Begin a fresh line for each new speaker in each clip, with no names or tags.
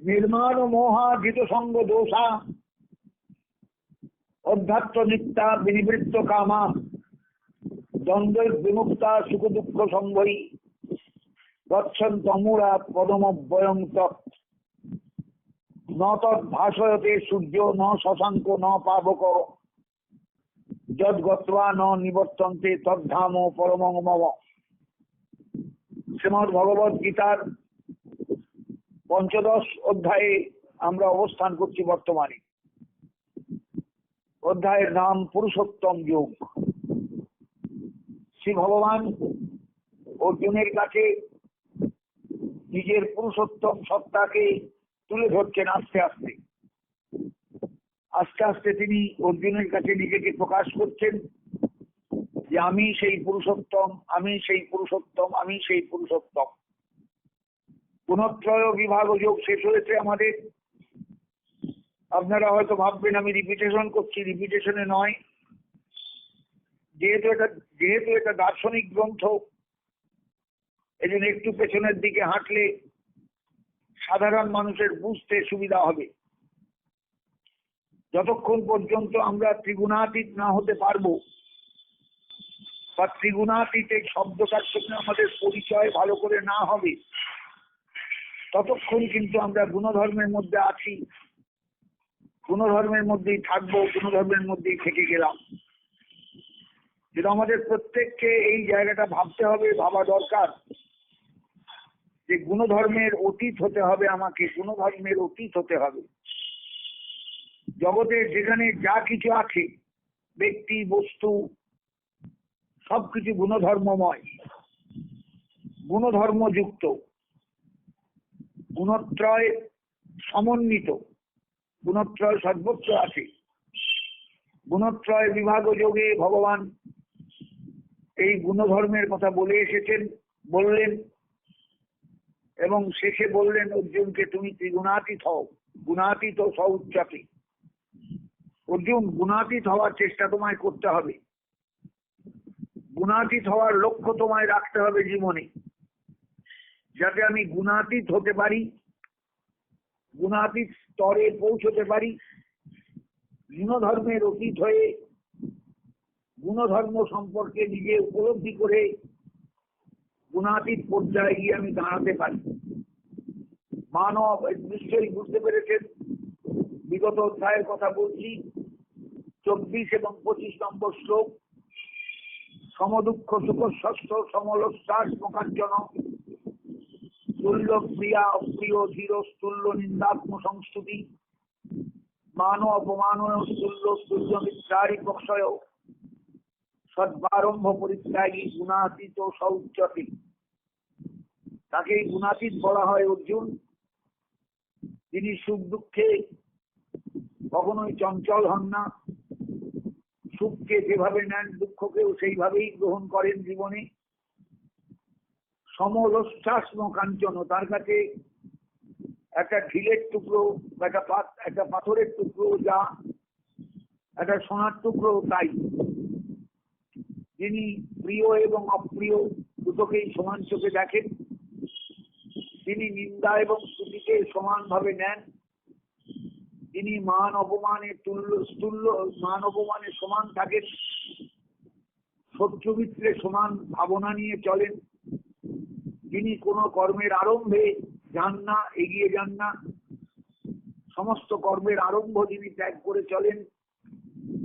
নির্মাণ মোহাজিত সঙ্গ দোষা অধ্যাত্ম নিত্যা বিনিবৃত্ত কামা। দ্বন্দ্বের বিমুক্তা সুখ দুঃখ সঙ্গই গচ্ছন তমুরা পদমব্যয়ং তৎ। ভাষয়তে সূর্য, ন শশাঙ্ক, ন পাবক। যদ গত্বা ন নিবর্তন্তে তদ্ধাম পরমং মম। শ্রীমদ ভগবত গীতার পঞ্চদশ অধ্যায়ে আমরা অবস্থান করছি বর্তমানে। অধ্যায়ের নাম পুরুষোত্তম যোগ। শ্রী ভগবান অর্জুনের কাছে নিজের পুরুষোত্তম সত্তাকে তুলে ধরছেন আস্তে আস্তে। আস্তে আস্তে তিনি অর্জুনের কাছে নিজেকে প্রকাশ করছেন যে, আমি সেই পুরুষোত্তম, আমি সেই পুরুষোত্তম, আমি সেই পুরুষোত্তম। পুনঃত্রয় বিভাগ যোগ শেষ হয়েছে আমাদের। আপনারা হয়তো ভাববেন, আমি রিপিটেশন করছি রিপিটেশনে নয়। যেহেতু এটা যেহেতু এটা দার্শনিক গ্রন্থ এই জন্য একটু পেছনের দিকে হাঁটলে সাধারণ মানুষের বুঝতে সুবিধা হবে। যতক্ষণ পর্যন্ত আমরা ত্রিগুণাতীত না হতে পারব, বা ত্রিগুণাতীতের শব্দটার সঙ্গে আমাদের পরিচয় ভালো করে না হবে ততক্ষণ কিন্তু আমরা গুণধর্মের মধ্যে আছি। গুণধর্মের মধ্যেই থাকব, গুণধর্মের মধ্যেই থেকে গেলাম। যেটা আমাদের প্রত্যেককে এই জায়গাটা ভাবতে হবে, ভাবা দরকার যে গুণধর্মের অতীত হতে হবে আমাকে, গুণধর্মের অতীত হতে হবে। জগতের যেখানে যা কিছু আছে, ব্যক্তি, বস্তু, সবকিছু গুণধর্মময়, গুণধর্মযুক্ত। গুণত্রয় সমন্বিত। গুণত্রয় সর্বোচ্চ আছে গুণত্রয় বিভাগ যোগে ভগবান এই গুণধর্মের কথা বলে এসেছেন, বললেন এবং শেষে বললেন, অর্জুনকে তুমি ত্রিগুণাতীত হও। গুণাতীত সৌচ্চাতি অর্জুন, গুণাতীত হওয়ার চেষ্টা তোমায় করতে হবে। গুণাতীত হওয়ার লক্ষ্য তোমায় রাখতে হবে জীবনে। যাতে আমি গুণাতীত হতে পারি, গুণাতীত স্তরে পৌঁছতে পারি, গুণধর্মের অতীত হয়ে গুণধর্ম সম্পর্কে নিজে উপলব্ধি করে গুণাতীত পর্যায়ে গিয়ে আমি দাঁড়াতে পারি। মানব, নিশ্চয়ই বুঝতে পেরেছেন, বিগত অধ্যায়ের কথা বলছি, চব্বিশ এবং পঁচিশ নম্বর শ্লোক, সমদুঃখ সুখ ষষ্ঠ সমলশ্বাস মোকাঞ্চন তুল্য প্রিয়া অপ্রিয়, ধীর তুল্য নিন্দাত্ম সংস্তুতি। মান অপমান তুল্য তুল্য মিত্রারি প্রক্ষয় সদ্বারম্ভ পরিত্যাগী গুণাতীত সৌচ্চতি তাকে গুণাতীত বলা হয় অর্জুন। তিনি সুখ দুঃখে কখনোই চঞ্চল হন না। সুখকে যেভাবে নেন, দুঃখকেও সেইভাবেই গ্রহণ করেন জীবনে। সমলশ্বাসম কাঞ্চন তার কাছে একটা ঢিলের টুকরো, একটা একটা পাথরের টুকরো, যা একটা সোনার টুকরো, তাই। যিনি প্রিয় এবং অপ্রিয়, দুটোকেই সমান চোখে দেখেন। তিনি নিন্দা এবং স্তুতিকে সমানভাবে নেন। তিনি মান অপমানে তুল্য তুল্য, মান অপমানে সমান থাকেন। শত্রু মিত্রে সমান ভাবনা নিয়ে চলেন। যিনি কোনো কর্মের আরম্ভে যান না, এগিয়ে যান না, সমস্ত কর্মের আরম্ভ যিনি ত্যাগ করে চলেন,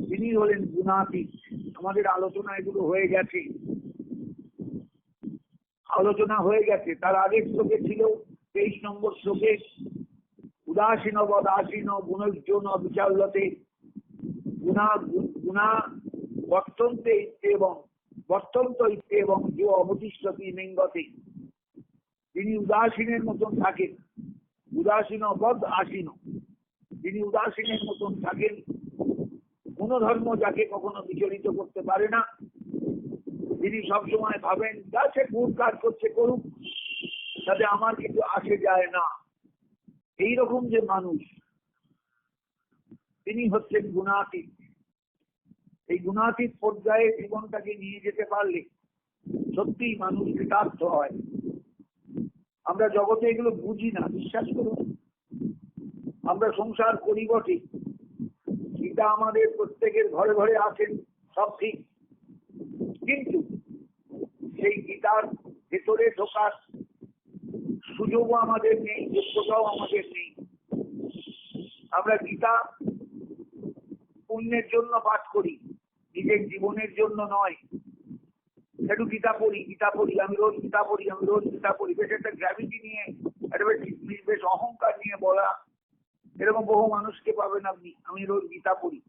তিনি হলেন গুণাতীত। আমাদের আলোচনা এগুলো হয়ে গেছে। আলোচনা হয়ে গেছে। তার আগের শ্লোকে ছিল তেইশ নম্বর শ্লোকে, উদাসীন বদাসীন গুণজন বিচাল্যতে, গুণা গুণা বর্তন্তে ইত্যে এবং বর্তন্ত ইত্যে এবং যে অবতিষ্ঠতি লিঙ্গতে তিনি উদাসীনের মতন থাকেন, উদাসীন বদ আসীন। তিনি উদাসীনের মতন থাকেন কোন ধর্ম যাকে কখনো বিচলিত করতে পারে না। তিনি সবসময় ভাবেন, যা সে ভুল কাজ করছে করুক, তাতে আমার কিছু আসে যায় না। এই রকম যে মানুষ, তিনি হচ্ছেন গুণাতীত। এই গুণাতীত পর্যায়ে জীবনটাকে নিয়ে যেতে পারলে সত্যি মানুষ কৃতার্থ হয়। আমরা জগতে এগুলো বুঝি না, বিশ্বাস করুন। আমরা সংসার করি বটে। গীতা আমাদের প্রত্যেকের ঘরে ঘরে আছেন সব ঠিক। কিন্তু সেই গীতার ভেতরে ঢোকার সুযোগও আমাদের নেই, যোগ্যতাও আমাদের নেই। আমরা গীতা পুণ্যের জন্য পাঠ করি, নিজের জীবনের জন্য নয়। একটু গীতা পড়ি গীতা পড়ি, আমি রোজ গীতা পড়ি, আমি রোজ গীতা পড়ি। বেশ একটা গ্র্যাভিটি নিয়ে, একটা বেশ বেশ অহংকার নিয়ে বলা। এরকম বহু মানুষকে পাবেন আপনি, আমি রোজ গীতা পড়ি।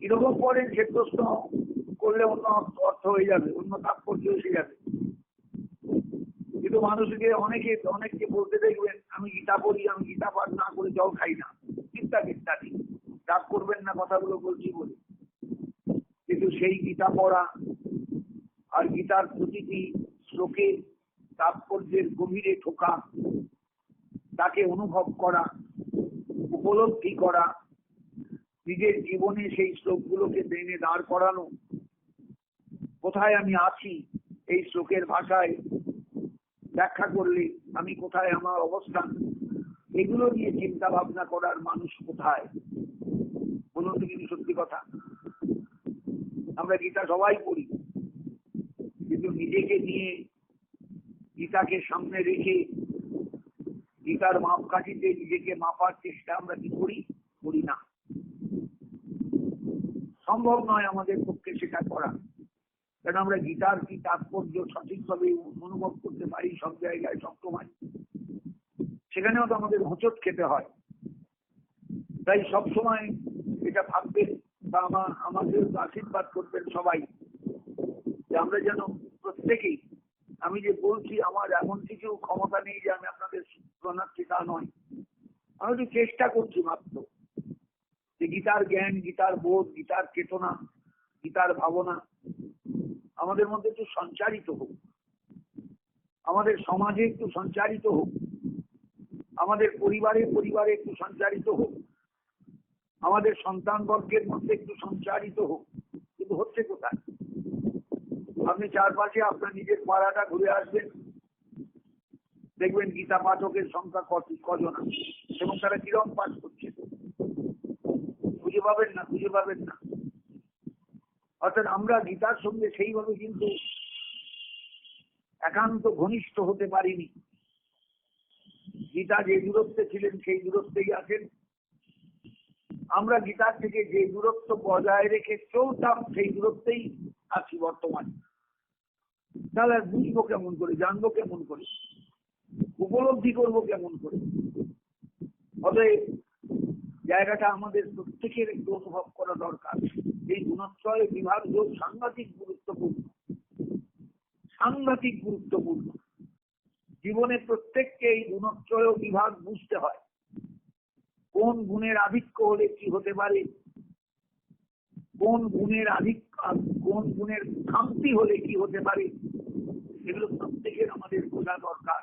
এরকম পড়েন প্রশ্ন করলে অন্য অর্থ হয়ে যাবে, অন্য তাৎপর্য এসে যাবে। কিন্তু মানুষকে অনেকে, অনেককে বলতে দেখবেন, আমি গীতা পড়ি, আমি গীতা পাঠ না করে জল খাই না। ইত্যাদি ইত্যাদি রাগ করবেন না কথাগুলো বলছি বলে। কিন্তু সেই গীতা পড়া আর গীতার প্রতিটি শ্লোকে তাৎপর্যের গভীরে ঠোকা, তাকে অনুভব করা, উপলব্ধি করা, নিজের জীবনে সেই শ্লোকগুলোকে টেনে দাঁড় করানো। কোথায় আমি আছি এই শ্লোকের ভাষায় ব্যাখ্যা করলে আমি কোথায় আমার অবস্থান? এগুলো নিয়ে চিন্তা ভাবনা করার মানুষ কোথায়? বলুন তো কিন্তু সত্যি কথা? আমরা গীতা সবাই পড়ি। কিন্তু নিজেকে নিয়ে গীতাকে সামনে রেখে গীতার মাপকাঠিতে নিজেকে মাপার চেষ্টা আমরা কি করি? করি না। সম্ভব নয় আমাদের পক্ষে সেটা করা। কারণ আমরা গীতার কি তাৎপর্য সঠিকভাবে অনুভব করতে পারি সব জায়গায়, সব সময়? সেখানেও তো আমাদের হোঁচট খেতে হয়। তাই সব সময় এটা ভাববেন বা আমার আমাদের আশীর্বাদ করবেন সবাই যে আমরা যেন প্রত্যেকেই, আমি যে বলছি আমার এমন কিছু ক্ষমতা নেই যে আমি আপনাদের শোনাচ্ছি তা নয়। আমি একটু চেষ্টা করছি মাত্র যে গীতার জ্ঞান, গীতার বোধ, গীতার চেতনা, গীতার ভাবনা আমাদের মধ্যে একটু সঞ্চারিত হোক। আমাদের সমাজে একটু সঞ্চারিত হোক। আমাদের পরিবারে পরিবারে একটু সঞ্চারিত হোক। আমাদের সন্তান বর্গের মধ্যে একটু সঞ্চারিত হোক। কিন্তু হচ্ছে কোথায়? আপনি চারপাশে আপনার নিজের পাড়াটা ঘুরে আসবেন। দেখবেন গীতা পাঠকের সংখ্যা কত, কজন আছে এবং তারা কিরম পাঠ করছে। খুঁজে পাবেন না, খুঁজে পাবেন না। অর্থাৎ আমরা গীতার সঙ্গে সেইভাবে কিন্তু একান্ত ঘনিষ্ঠ হতে পারিনি। গীতা যে দূরত্বে ছিলেন, সেই দূরত্বেই আছেন। আমরা গীতার থেকে যে দূরত্ব বজায় রেখে চলতাম, সেই দূরত্বেই আছি বর্তমানে। তাহলে বুঝব কেমন করে, জানব কেমন করে, উপলব্ধি করব কেমন করে। অতএব জায়গাটা আমাদের প্রত্যেকের একটু অনুভব করা দরকার। এই গুণত্রয় বিভাগ যোগ সাংঘাতিক গুরুত্বপূর্ণ। সাংঘাতিক গুরুত্বপূর্ণ। জীবনে প্রত্যেককে এই গুণত্রয় বিভাগ বুঝতে হয়। কোন গুণের আধিক্য হলে কি হতে পারে? কোন গুণের আধিক্য কোন গুণের খামতি হলে কি হতে পারে? এগুলো প্রত্যেকের আমাদের বোঝা দরকার।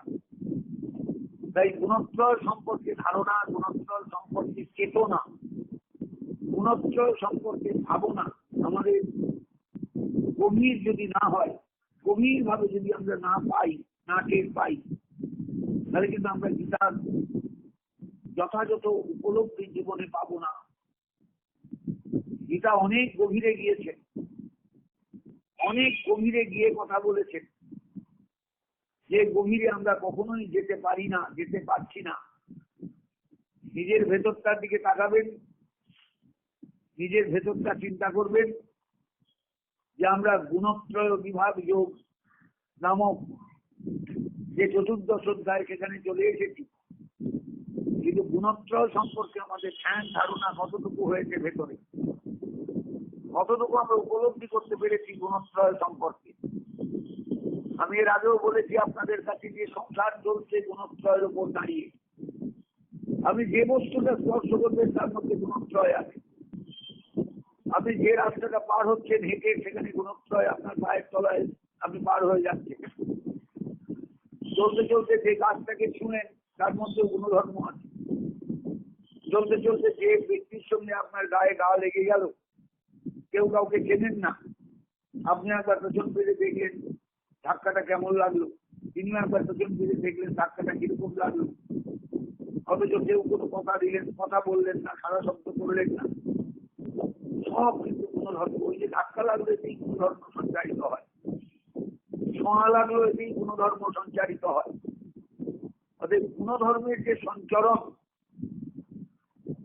তাই গুণত্রয় সম্পর্কে ধারণা গুণত্রয় সম্পর্কে চেতনা গুণত্রয় সম্পর্কে ভাবনা আমাদের গভীর যদি না হয় গভীর ভাবে যদি আমরা না পাই, না টের পাই, তাহলে কিন্তু আমরা গীতার যথাযথ উপলব্ধি জীবনে পাবো না। গীতা অনেক গভীরে গিয়েছেন অনেক গভীরে গিয়ে কথা বলেছেন। যে গভীরে আমরা কখনোই যেতে পারি না, যেতে পারছি না। নিজের ভেতরটার দিকে তাকাবেন, নিজের ভেতরটা চিন্তা করবেন যে আমরা গুণত্রয় বিভাগ যোগ নামক যে চতুর্দশ অধ্যায় সেখানে চলে এসেছি। কিন্তু গুণত্রয় সম্পর্কে আমাদের ধ্যান, ধারণা কতটুকু হয়েছে ভেতরে? কতটুকু আমরা উপলব্ধি করতে পেরেছি গুণত্রয় সম্পর্কে? আমি এর আগেও বলেছি, আপনাদের কাছে যে সংসার চলছে গুণত্রয়ের উপর দাঁড়িয়ে। আপনি যে বস্তুটা স্পর্শ করবেন তার মধ্যে গুণত্রয় আছে। আপনি যে রাস্তাটা পার হচ্ছেন, হেঁটে সেখানে গুণত্রয় আপনার পায়ের তলায় আপনি পার হয়ে যাচ্ছেন। চলতে চলতে যে গাছটাকে শুনেন, তার মধ্যে গুণধর্ম আছে। চলতে চলতে যে ব্যক্তির সঙ্গে আপনার গায়ে গা লেগে গেল কেউ কাউকে চেনেন না। আপনি একবার পেছন ফিরে দেখলেন, ধাক্কাটা কেমন লাগল? তিনিও একবার পেছন ফিরে দেখলেন, ধাক্কাটা কীরকম লাগল? অথচ কেউ কোনো কথা দিলেন, কথা বললেন না, সারা শব্দ করলেন না। সব কিন্তু কোন ধর্ম, ওই যে ধাক্কা লাগল এতেই কোন ধর্ম সঞ্চারিত হয়। ছোঁয়া লাগল এতেই কোন ধর্ম সঞ্চারিত হয়। অতএব কোন ধর্মের যে সঞ্চরণ,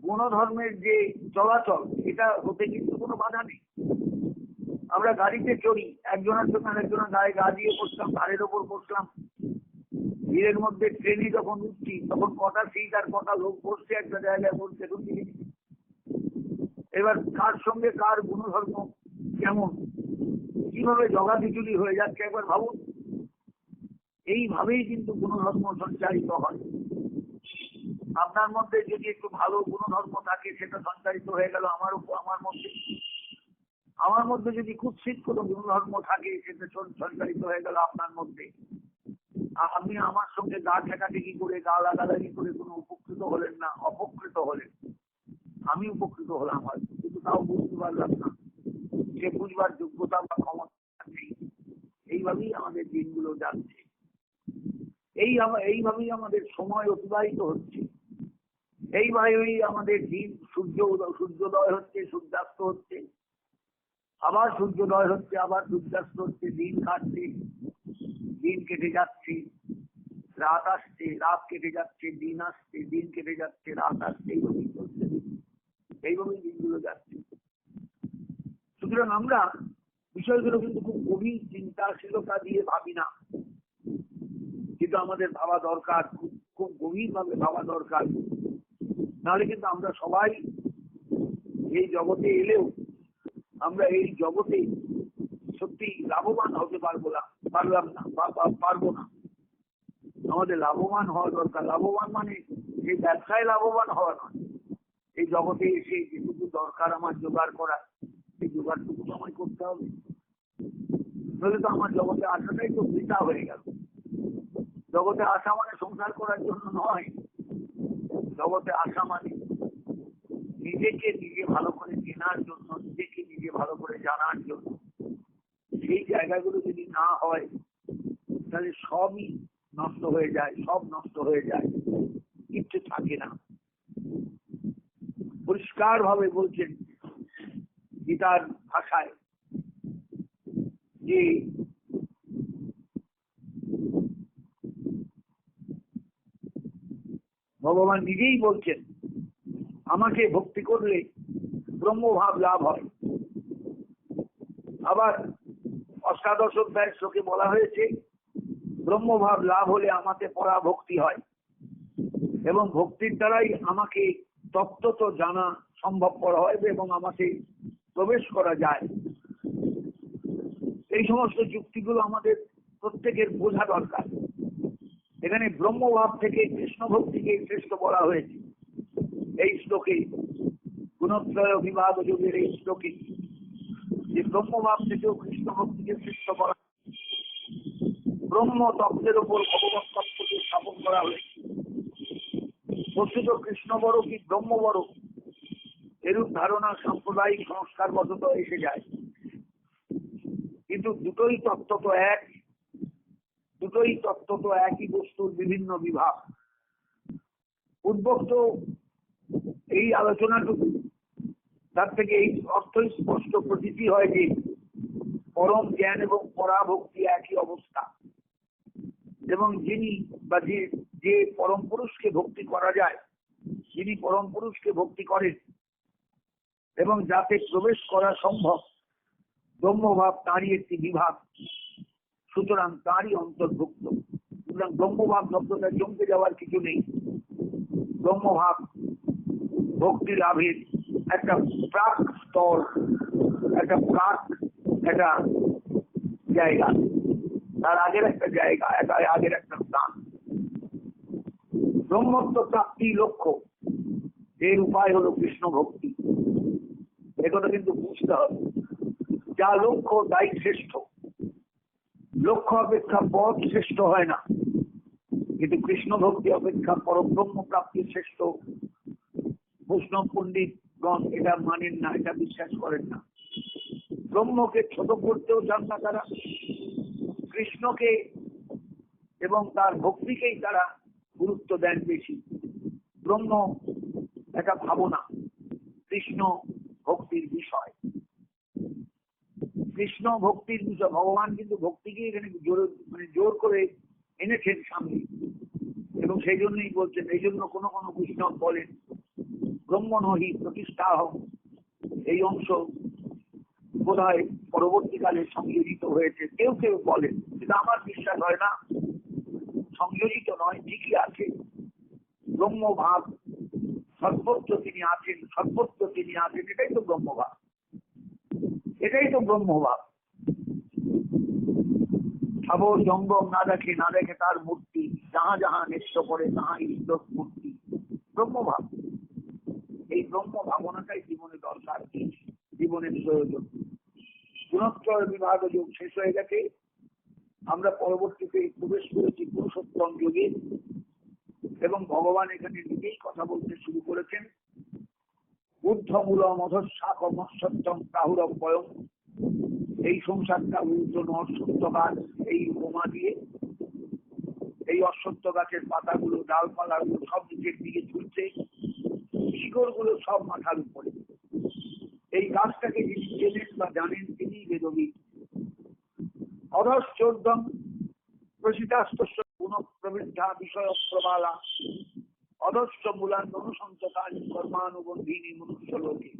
কোন ধর্মের যে চলাচল, এটা হতে কিন্তু কোনো বাধা নেই। আমরা গাড়িতে চড়ি। একজনের সঙ্গে আরেকজনের গায়ে গা দিয়ে বসলাম গাড়ির ওপর বসলাম। ভিড়ের মধ্যে ট্রেনে যখন উঠছি, তখন কটা সিট আর কটা লোক বসছে একটা জায়গায় বসছে এবার কার সঙ্গে কার গুণধর্ম, কেমন? কীভাবে জগাখিচুড়ি হয়ে যাচ্ছে একবার ভাবুন? এইভাবেই কিন্তু গুণধর্ম সঞ্চারিত হয়। আপনার মধ্যে যদি একটু ভালো গুণধর্ম থাকে, সেটা সঞ্চারিত হয়ে গেল আমার আমার মধ্যে। আমার মধ্যে যদি কুৎসিত কোনো গুণধর্ম থাকে, সেটা সঞ্চারিত হয়ে গেল আপনার মধ্যে। আপনি আমার সঙ্গে গা ঠেকাঠেকি করে, গা লাগালাগি করে কোনো উপকৃত হলেন না, অপকৃত হলেন। আমি উপকৃত হলাম হয়তো কিন্তু তাও বুঝতে পারলাম না সে বুঝবার যোগ্যতা বা ক্ষমতা নেই। এইভাবেই আমাদের দিনগুলো যাচ্ছে। এই এইভাবেই আমাদের সময় অতিবাহিত হচ্ছে। এইভাবেই আমাদের দিন সূর্য সূর্যোদয় হচ্ছে, সূর্যাস্ত হচ্ছে। আবার সূর্যোদয় হচ্ছে, আবার সূর্যাস্ত হচ্ছে, দিন কাটছে, দিন কেটে যাচ্ছে, রাত আসছে, রাত কেটে যাচ্ছে, দিন আসছে, দিন কেটে যাচ্ছে, রাত আসছে এইভাবেই চলছে এইভাবেই দিনগুলো যাচ্ছে। সুতরাং আমরা বিষয়গুলো কিন্তু খুব গভীর চিন্তাশীলতা দিয়ে ভাবি না। কিন্তু আমাদের ভাবা দরকার, খুব খুব গভীরভাবে ভাবা দরকার। নাহলে কিন্তু আমরা সবাই এই জগতে এলেও আমরা এই জগতে সত্যি লাভবান হতে পারব না, পারলাম না পারব না। আমাদের লাভবান হওয়া দরকার। লাভবান মানে যে ব্যবসায় লাভবান হওয়া নয়। এই জগতে এসে যেটুকু দরকার আমার জোগাড় করা এই জোগাড়টুকু আমায় করতে হবে। নইলে তো আমার জগতে আসাটাই তো বৃথা হয়ে গেল। জগতে আসা মানে সংসার করার জন্য নয়। জগতে আসা মানে নিজেকে নিজে ভালো করে চেনার জন্য নিজেকে ভালো করে জানার জন্য। সেই জায়গাগুলো যদি না হয়, তাহলে সবই নষ্ট হয়ে যায়, সব নষ্ট হয়ে যায়। কিচ্ছু থাকে না। পরিষ্কার ভাবে বলছেন গীতার ভাষায় যে ভগবান নিজেই বলছেন, আমাকে ভক্তি করলে ব্রহ্মভাব লাভ হয়। আবার অষ্টাদশ অধ্যায় শ্লোকে বলা হয়েছে, ব্রহ্মভাব লাভ হলে আমাকে পরা ভক্তি হয়। এবং ভক্তির দ্বারাই আমাকে তত্ত্বত জানা সম্ভবপর হয় এবং আমাকে প্রবেশ করা যায়। এই সমস্ত যুক্তিগুলো আমাদের প্রত্যেকের বোঝা দরকার। এখানে ব্রহ্মভাব থেকে কৃষ্ণ ভক্তিকে শ্রেষ্ঠ বলা হয়েছে। এই শ্লোকে গুণত্রয় বিভাগ যুগের এই শ্লোকে যে ব্রহ্মভাব থেকেও কৃষ্ণ ভক্তিকে শ্রেষ্ঠ বলা ব্রহ্ম তত্ত্বের উপর ভগবত তত্ত্বকে স্থাপন করা হয়েছে। বস্তুত কৃষ্ণ বড় কি ব্রহ্ম বড়? এরূপ ধারণা সাম্প্রদায়িক সংস্কার বশত এসে যায়। কিন্তু দুটোই তত্ত্ব তো এক। দুটোই তত্ত্ব তো একই বস্তুর বিভিন্ন বিভাগ। উদ্ভক্ত এই আলোচনাটুকু তার থেকে এই অর্থই স্পষ্ট প্রতীতি হয় যে পরম জ্ঞান এবং পরাভক্তি একই অবস্থা। এবং যিনি বা যে যে পরম পুরুষকে ভক্তি করা যায়, যিনি পরম পুরুষকে ভক্তি করেন এবং যাতে প্রবেশ করা সম্ভব, ব্রহ্মভাব তাঁরই একটি বিভাগ। সুতরাং তাঁরই অন্তর্ভুক্ত। সুতরাং ব্রহ্মভাব শব্দটা জমকে যাওয়ার কিছু নেই। ব্রহ্মভাব ভক্তি লাভের একটা প্রাক স্তর, একটা প্রাক, একটা জায়গা। তার আগের একটা জায়গা, একটা আগের একটা স্থান ব্রহ্মত্ব প্রাপ্তি লক্ষ্য। এর উপায় হলো কৃষ্ণ ভক্তি। একথা কিন্তু বুঝতে হবে। যা লক্ষ্য, তাই শ্রেষ্ঠ। লক্ষ্য অপেক্ষা পথ শ্রেষ্ঠ হয় না। কিন্তু কৃষ্ণ ভক্তি অপেক্ষা পরব্রহ্ম প্রাপ্তি শ্রেষ্ঠ। বৈষ্ণব পণ্ডিতগণ এটা মানেন না, এটা বিশ্বাস করেন না। ব্রহ্মকে ছোট করতেও চান না তারা, কৃষ্ণকে এবং তার ভক্তিকেই তারা গুরুত্ব দেন বেশি। ব্রহ্ম একটা ভাবনা, কৃষ্ণ ভক্তির বিষয়। কৃষ্ণ ভক্তির বিষয়, ভগবান কিন্তু ভক্তিকে এখানে জোর মানে জোর করে এনেছেন সামনে। এবং সেই জন্যই বলছেন, এই জন্য কোনো কোনো বৈষ্ণব বলেন। ব্রহ্ম নহি প্রতিষ্ঠা এই অংশ বোধ হয় পরবর্তীকালে সংযোজিত হয়েছে। কেউ কেউ বলেন কিন্তু আমার বিশ্বাস হয় না। সংযোজিত নয়, ঠিকই আছে। ব্রহ্মভাব সর্বত্র তিনি আছেন সর্বত্র তিনি আছেন, এটাই তো ব্রহ্মভাব এটাই তো ব্রহ্মভাব সাবর জঙ্গম না দেখে না দেখে তার মূর্তি, যাহা যাহা নেত্য করে তাহা ঈশ্বর মূর্তি। ব্রহ্মভাব এই ব্রহ্ম ভাবনাটাই জীবনে দরকার, জীবনের প্রয়োজন। গুণোত্তর বিভাগ যুগ শেষ হয়ে গেছে। আমরা পরবর্তীতে প্রবেশ করেছি পুরুষোত্তম যোগে এবং ভগবান এখানে নিজেই কথা বলতে শুরু করেছেন। ঊর্ধ্বমূল মধস্যাক মৎসত্যম প্রাহুরম বয়ম এই সংসারটা ঊর্ধ্ব অশ্বত্থ গাছ, এই উপমা দিয়ে। এই অশ্বত্থ গাছের পাতাগুলো, ডালপালাগুলো সব নিচের দিকে ঝুলছে। শিকড়গুলো সব মাথার উপরে। এই গাছটাকে যিনি চেনেন বা জানেন তিনি বেদবিদ অধশ্চর্দম প্রসিতাস্ত গুণ প্রবৃদ্ধা বিষয় প্রবালা অধস্য মূলান অনুসন্তকারী কর্মানুবন্ধিনী মনুষ্য লোকে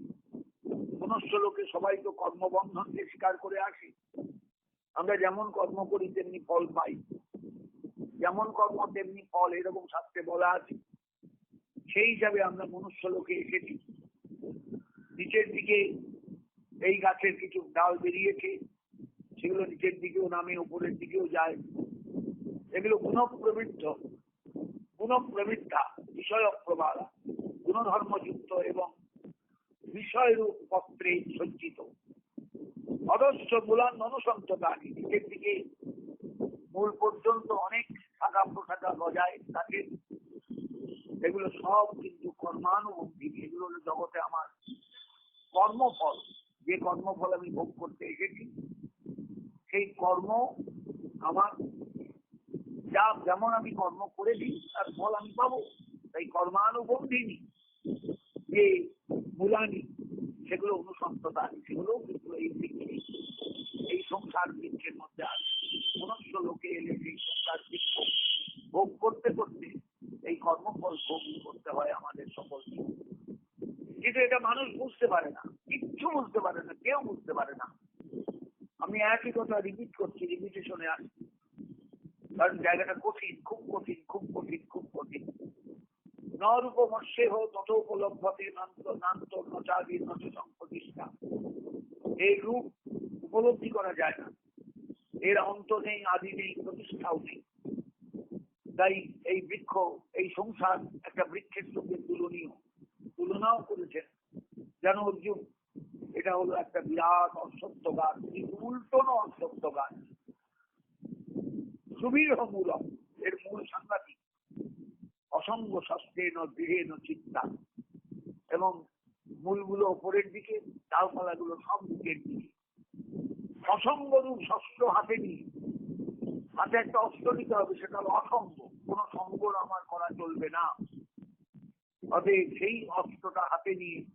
মনুষ্য লোকে সবাই তো কর্মবন্ধনকে স্বীকার করে আসে। আমরা যেমন কর্ম করি, তেমনি ফল পাই। যেমন কর্ম, তেমনি ফল, এরকম শাস্ত্রে বলা আছে। সেই হিসাবে আমরা মনুষ্য লোকে এসেছি। নিচের দিকে এই গাছের কিছু ডাল বেরিয়েছে, সেগুলো নিচের দিকেও নামে, উপরের দিকেও যায়। এগুলো গুণপ্রবৃদ্ধ গুণপ্রবৃদ্ধা বিষয় প্রবালা, গুণধর্মযুক্ত এবং বিষয়রূপ পত্রে সজ্জিত। অদস্য মূলান অনুসন্তকারী নিচের দিকে মূল পর্যন্ত অনেক শাখা প্রশাখা গজায়, তাকে এগুলো সব কিন্তু কর্মানুবন্ধী এগুলো হলো জগতে আমার কর্মফল। যে কর্মফল আমি ভোগ করতে এসেছি, সেই কর্ম আমার যা যেমন আমি কর্ম করে দিই, তার ফল আমি পাবো। তাই কর্মানুবন্ধিনী যে মূলানি, সেগুলো অনুসন্ততা সেগুলো কিন্তু এই এই সংসার বৃক্ষের মধ্যে আছে। মনুষ্য লোকে এলে সেই সংসার বৃক্ষ ভোগ করতে করতে কর্মফল ভোগ করতে হয় আমাদের সকলকে। কিন্তু এটা মানুষ বুঝতে পারে না। কিচ্ছু বুঝতে পারে না, কেউ বুঝতে পারে না। আমি একই কথা রিপিট করছি রিপিটেশনে আসছি। কারণ জায়গাটা কঠিন, খুব কঠিন খুব কঠিন খুব কঠিন। নরূপমস্যে হো তত উপলব্ধতে নান্ত নান্ত, নচাদি নচ প্রতিষ্ঠা এই রূপ উপলব্ধি করা যায় না। এর অন্ত নেই, আদি নেই, প্রতিষ্ঠাও নেই। তাই এই বৃক্ষ, এই সংসার একটা বৃক্ষের সঙ্গে তুলনীয়। তুলনাও করেছেন। যেন অর্জুন, এটা হলো একটা বিরাট অশ্বত্থ গাছ। উল্টোনো অশ্বত্থ গাছ। সুবীর মূলক এর মূল সাংঘাতিক। অসঙ্গ শস্ত্রে ন চিন্তা এবং মূলগুলো ওপরের দিকে, ডালপালাগুলো সব দিকের দিকে। অসঙ্গ রূপ শস্ত্র হাতে নিয়ে। হাতে একটা অস্ত্র নিতে হবে, সেটা হলো অসঙ্গ। কোন সঙ্গ আমার করা চলবে না। অতএব সেই অস্ত্রটা হাতে নিয়ে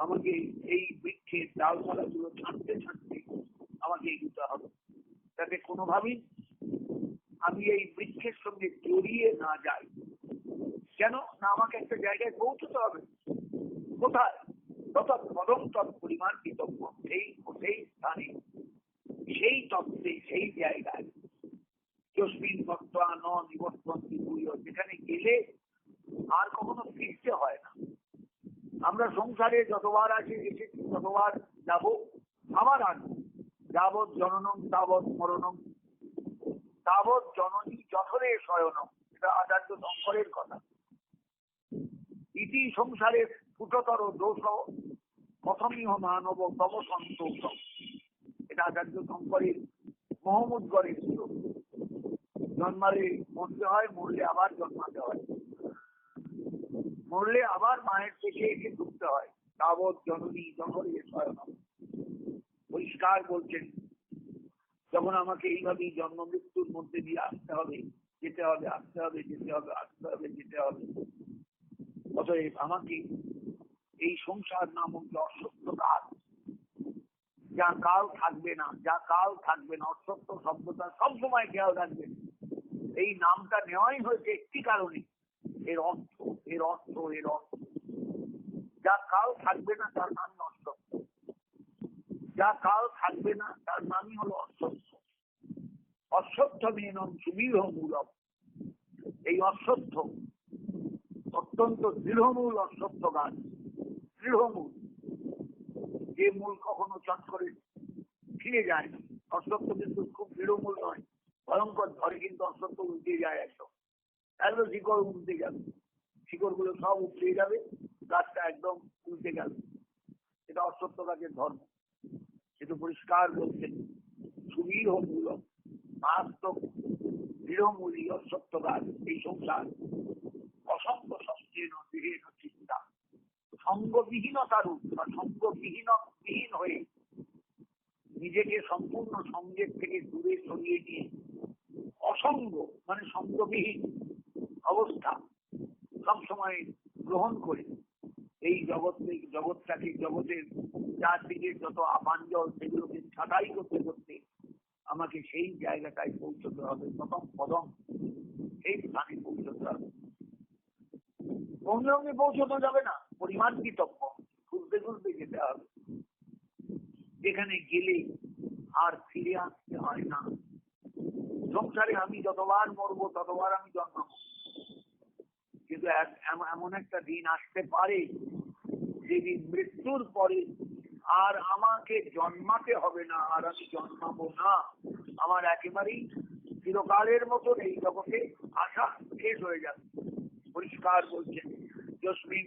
আমাকে এই বৃক্ষের ডালপালাগুলো ছাড়তে ছাড়তে আমাকে এগোতে হবে। যাতে কোনোভাবেই আমি এই বৃক্ষের সঙ্গে জড়িয়ে না যাই। কেন? না, আমাকে একটা জায়গায় পৌঁছতে হবে। কোথায়? তথা পদম তৎ পরিমাণ কৃতজ্ঞ সেই সেই স্থানে, সেই তত্ত্বে, সেই জায়গায়। যেখানে গেলে আর কখনো ফিরতে হয় না। আমরা সংসারে যতবার আছি এসেছি, ততবার যাব। আবার আসব যাবৎ জননম, তাবৎ মরণম। তাবৎ জননী যথরে শয়নম, এটা আচার্য শঙ্করের কথা। ইতি সংসারের ফুটতর দোষ প্রথমীয় মানব তব সন্তোষ। এটা আচার্য শঙ্করের মহমুদগড়ের ছিল জন্মালে মরতে হয়, মরলে আবার জন্মাতে হয়। মরলে আবার মায়ের থেকে এসে ঢুকতে হয়। তাবৎ জননী শয়নম পরিষ্কার বলছেন, যখন আমাকে এইভাবেই জন্ম মৃত্যুর মধ্যে দিয়ে আসতে হবে, যেতে হবে, আসতে হবে, যেতে হবে, আসতে হবে, যেতে হবে। অতএব আমাকে এই সংসার নামক যে অসত্য কাল যা কাল থাকবে না, যা কাল থাকবে না, অসত্য সভ্যতা সবসময় খেয়াল রাখবেন। এই নামটা নেওয়াই হয়েছে একটি কারণে। এর অর্থ এর অর্থ এর অর্থ। যা কাল থাকবে না, তার নাম অসত্য। যা কাল থাকবে না, তার নামই হলো অসত্য। অসত্য মেনন সুবিধ মূলক এই অসত্য অত্যন্ত দৃঢ়মূল অসত্য গাছ, দৃঢ়মূল। যে মূল কখনো চট করে ফিরে যায় না। অসত্য কিন্তু খুব দৃঢ়মূল নয়। ভয়ঙ্কর ধরে কিন্তু অসত্য উল্টে যায় একদম। একদম শিকড় উল্টে যাবে। শিকড়গুলো সব উল্টে যাবে, গাছটা একদম উল্টে গেল। এটা অসত্য গাছের ধর্ম? কিন্তু পরিষ্কার বলছেন সুদৃঢ় মূলক মারাত্মক দৃঢ়মূলী অসত্য গাছ এই সংসার অসংখ্য সস্তীর্ণ দৃঢ় চিন্তা। সঙ্গবিহীনতার বা সঙ্গবিহীন বিহীন হয়ে নিজেকে সম্পূর্ণ সঙ্গের থেকে দূরে সরিয়ে নিয়ে অসঙ্গ মানে সঙ্গবিহীন অবস্থা সবসময় গ্রহণ করে। এই জগৎ জগৎটাকে, জগতের চারদিকে যত আপাঞ্জল সেগুলোকে ছাটাই করতে করতে আমাকে সেই জায়গাটায় পৌঁছতে হবে, প্রথম পদম সেই স্থানে পৌঁছতে হবে। অঙ্গে অঙ্গে পৌঁছতে যাবে না, পরিমাণ কি তপ্প খুঁজতে খুঁজতে যেতে হবে। যেখানে গেলে আর ফিরে আসতে হয় না। সংসারে আমি যতবার মরবো, ততবার আমি জন্মাবো। কিন্তু এমন একটা দিন আসতে পারে, যেদিন মৃত্যুর পরে আর আমাকে জন্মাতে হবে না, আর আমি জন্মাবো না। আমার একেবারেই চিরকালের মতন এই জগতে আশা শেষ হয়ে যাবে। পরিষ্কার বলছেন জসমিন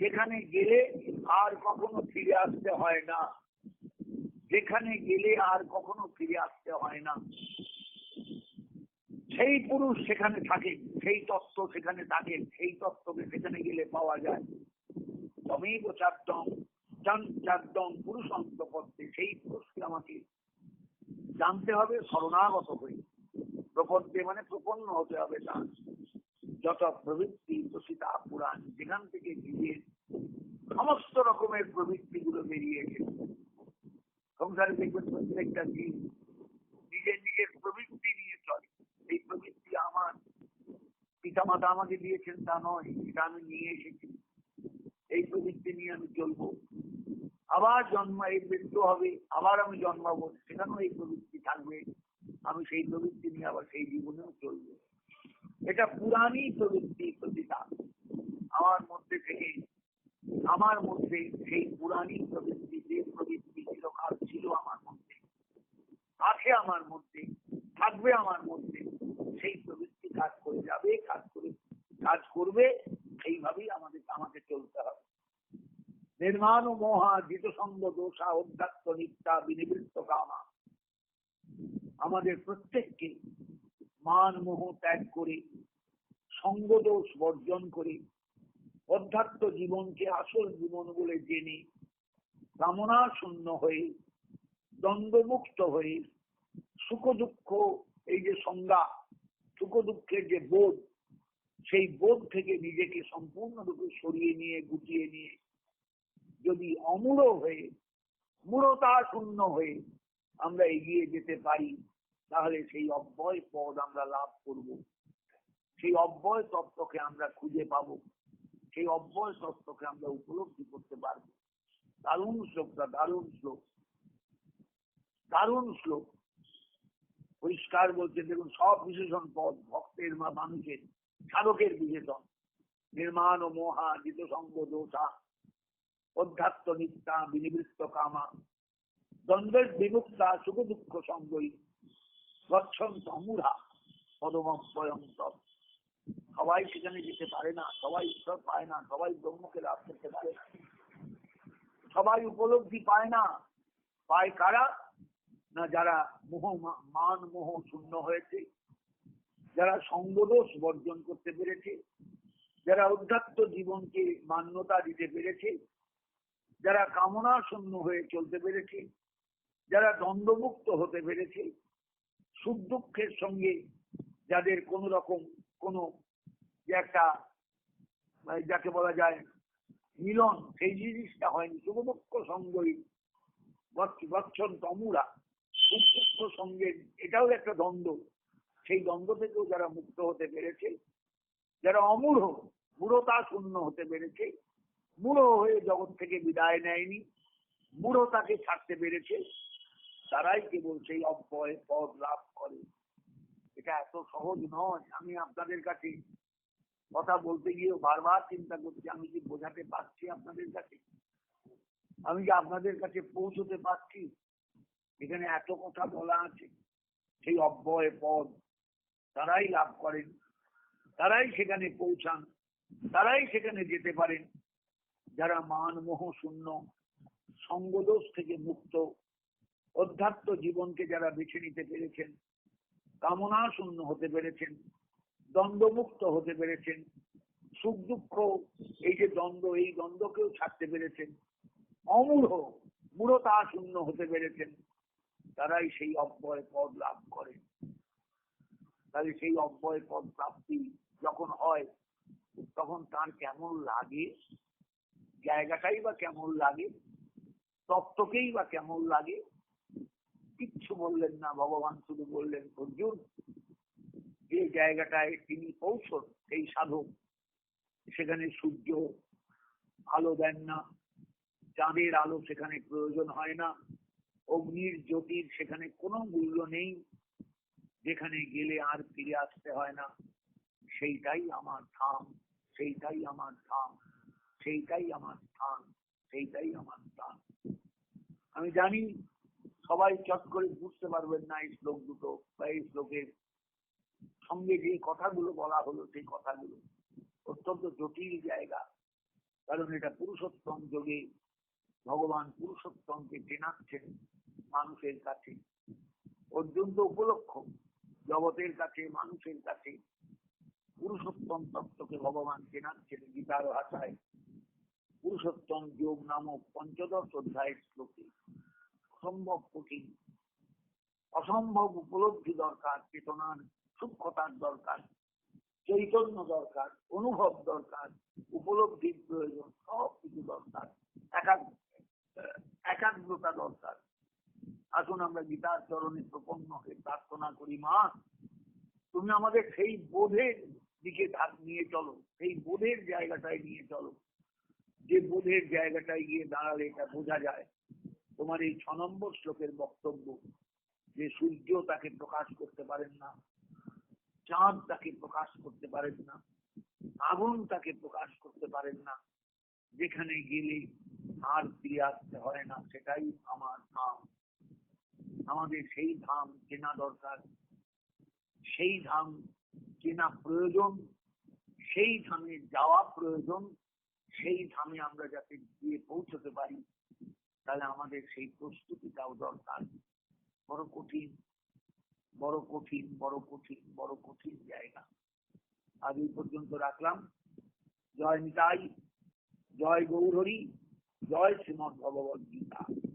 যেখানে গেলে আর কখনো ফিরে আসতে হয় না। যেখানে গেলে আর কখনো ফিরে আসতে হয় না। সেই পুরুষ সেখানে থাকে, সেই তত্ত্ব সেখানে থাকে, সেই তত্ত্বকে সেখানে গেলে পাওয়া যায়। তমেব চারদম চান চারদম পুরুষ অন্তপত্রে সেই পুরুষকে আমাকে জানতে হবে, শরণাগত হয়ে। প্রপদ্যে মানে প্রপন্ন হতে হবে তার। যত প্রবৃত্তি প্রসিতা পুরাণ, যেখান থেকে জীবের সমস্ত রকমের প্রবৃত্তি গুলো বেরিয়ে এসেছে। সংসারে দেখবেন প্রত্যেকটা নিজের নিজের প্রবৃত্তি নিয়ে চলে। এই প্রবৃত্তি আমার পিতামাতা আমাকে দিয়েছেন, তা নয় এটা আমি নিয়ে এসেছি। এই প্রবৃত্তি নিয়ে আমি চলবো। আবার জন্ম, এই মৃত্যু হবে, আবার আমি জন্মাবো, সেখানেও এই প্রবৃত্তি থাকবে। আমি সেই প্রবৃত্তি নিয়ে আবার সেই জীবনেও চলবো। এটা পুরানি প্রবৃত্তি প্রতিটা। আমার মধ্যে থেকে, আমার মধ্যে সেই পুরানি প্রবৃত্তি চিরকাল ছিল আমার মধ্যে আছে আমার মধ্যে, থাকবে আমার মধ্যে। সেই প্রবৃত্তি কাজ করে যাবে, কাজ করে, কাজ করবে সেইভাবেই আমাদের আমাকে চলতে হবে। নির্মাণ ও মোহা জিত সঙ্গ দোষা অধ্যাত্ম নিত্যা বিনিবৃত্ত কামা আমাদের প্রত্যেককে মান মোহ ত্যাগ করে সঙ্গদোষ বর্জন করে, অধ্যাত্ম জীবনকে আসল জীবন বলে জেনে কামনা শূন্য হয়ে, দ্বন্দ্বমুক্ত হয়ে সুখ দুঃখ এই যে সংজ্ঞা সুখ দুঃখের যে বোধ, সেই বোধ থেকে নিজেকে সম্পূর্ণরূপে সরিয়ে নিয়ে, গুটিয়ে নিয়ে, যদি অমূঢ় হয়ে, মূঢ়তা শূন্য হয়ে আমরা এগিয়ে যেতে পারি, তাহলে সেই অব্যয় পদ আমরা লাভ করব। সেই অব্যয় তত্ত্বকে আমরা খুঁজে পাব। সেই অব্যয় তত্ত্বকে আমরা উপলব্ধি করতে পারব। দারুণ শ্লোকটা দারুণ শ্লোক। দারুণ শ্লোক। পরিষ্কার বলছে, দেখুন, সব বিশেষণ পদ ভক্তের বা মানুষের, সাধকের বিশেষণ। নির্মাণ ও মোহা জিত সঙ্গ দোষা, অধ্যাত্ম নিত্যা বিনিবৃত্ত কামা, দ্বন্দ্বের বিমুক্তা সুখ দুঃখ সঙ্গই গচ্ছন্ত অমূঢ়া পদময়ন্তর সবাই সেখানে যেতে পারে না, সবাই ঈশ্বর পায় না, সবাই ব্রহ্মকে লাভ করতে পারে না। সবাই উপলব্ধি পায় না, পায় কারা? না যারা মোহ মান মোহ শূন্য হয়েছে, যারা সঙ্গদোষ বর্জন করতে পেরেছে, যারা অধ্যাত্ম জীবনকে মান্যতা দিতে পেরেছে, যারা কামনা শূন্য হয়ে চলতে পেরেছে, যারা দ্বন্দ্বমুক্ত হতে পেরেছে, সুখ দুঃখের সঙ্গে যাদের কোন রকম কোন যে একটা যাকে বলা যায় মিলন, সেই জিনিসটা হয়নি। সুখদুঃখ সঙ্গই বচ্ছন তমুরা সুখ সঙ্গে, এটাও একটা দ্বন্দ্ব। সেই দ্বন্দ্ব থেকেও যারা মুক্ত হতে পেরেছে, যারা অমূঢ়, মূঢ়তা শূন্য হতে পেরেছে, মূঢ় হয়ে জগৎ থেকে বিদায় নেয়নি, মূঢ়তাকে ছাড়তে পেরেছে, তারাই কেবল সেই অব্যয় পদ লাভ করে। এটা এত সহজ নয়। আমি আপনাদের কাছে কথা বলতে গিয়েও বারবার চিন্তা করছি, আমি কি বোঝাতে পারছি আপনাদের কাছে? আমি কি আপনাদের কাছে পৌঁছতে পারছি? এখানে এত কথা বলা আছে, সেই অব্যয় পদ, তারাই লাভ করেন, তারাই সেখানে পৌঁছান, তারাই সেখানে যেতে পারেন। যারা মান মোহ শূন্য, সঙ্গদোষ থেকে মুক্ত, অধ্যাত্ম জীবনকে যারা বেছে নিতে পেরেছেন, কামনা শূন্য হতে পেরেছেন, দ্বন্দ্বমুক্ত হতে পেরেছেন, সুখ দুঃখ, এই যে দ্বন্দ্ব, এই দ্বন্দ্বকেও ছাড়তে পেরেছেন, অমূঢ়, মূঢ়তা শূন্য হতে পেরেছেন। তারাই সেই অব্যয় পদ লাভ করে তাহলে সেই অব্যয় পদ প্রাপ্তি যখন হয়, তখন তার কেমন লাগে? জায়গাটাই বা কেমন লাগে? তত্ত্বকেই বা কেমন লাগে? কিচ্ছু বললেন না, ভগবান শুধু বললেন, অর্জুন, যে জায়গাটায় তিনি পৌঁছন, সেই সাধক, সেখানে সূর্য আলো দেন না, চাঁদের আলো সেখানে প্রয়োজন হয় না অগ্নির জ্যোতির সেখানে কোনো মূল্য নেই। যেখানে গেলে আর ফিরে আসতে হয় না। সেইটাই আমার ধাম, সেইটাই আমার ধাম, সেইটাই আমার স্থান, সেইটাই আমার স্থান। আমি জানি সবাই চট করে বুঝতে পারবেন না এই শ্লোক দুটো বা এই শ্লোকের সঙ্গে যে কথাগুলো বলা হলো সেই কথাগুলো। অত্যন্ত জটিল জায়গা, কারণ এটা পুরুষোত্তম যোগে ভগবান পুরুষোত্তমকে চেনাচ্ছেন। মানুষের কাছে। অর্জুন তো উপলক্ষ জগতের কাছে, মানুষের কাছে। পুরুষোত্তম তত্ত্বকে ভগবান চেনাচ্ছেন গীতার ভাষায়। পুরুষোত্তম যোগ নামক পঞ্চদশ অধ্যায়ের শ্লোকে। অসম্ভব কঠিন। অসম্ভব উপলব্ধি দরকার, চেতনার সূক্ষ্মতার দরকার, চৈতন্য দরকার, অনুভব দরকার, উপলব্ধির প্রয়োজন সব কিছু দরকার একাগ্রতা দরকার। আসুন আমরা গীতার চরণে প্রপন্ন হয়ে প্রার্থনা করি, মা। তুমি আমাদের সেই বোধের দিকে ধাপ নিয়ে চলো, সেই বোধের জায়গাটায় নিয়ে চলো। যে বোধের জায়গাটায় গিয়ে দাঁড়ালে এটা বোঝা যায়। তোমার এই ছ নম্বর শ্লোকের বক্তব্য, যে সূর্য তাকে প্রকাশ করতে পারেন না, চাঁদ তাকে প্রকাশ করতে পারেন না, আগুন তাকে প্রকাশ করতে পারেন না, যেখানে গেলে আর ফিরে আসতে হয় না, সেটাই আমার ধাম আমাদের সেই ধাম কেনা দরকার, সেই ধাম কেনা প্রয়োজন, সেই ধামে যাওয়া প্রয়োজন, সেই ধামে আমরা যাতে গিয়ে পৌঁছতে পারি, তাহলে আমাদের সেই প্রস্তুতিটাও দরকার। বড় কঠিন বড় কঠিন বড় কঠিন বড় কঠিন জায়গা। আজ এই পর্যন্ত রাখলাম। জয় নিতাই, জয় গৌরী জয় শ্রীমদ ভগবত গীতা।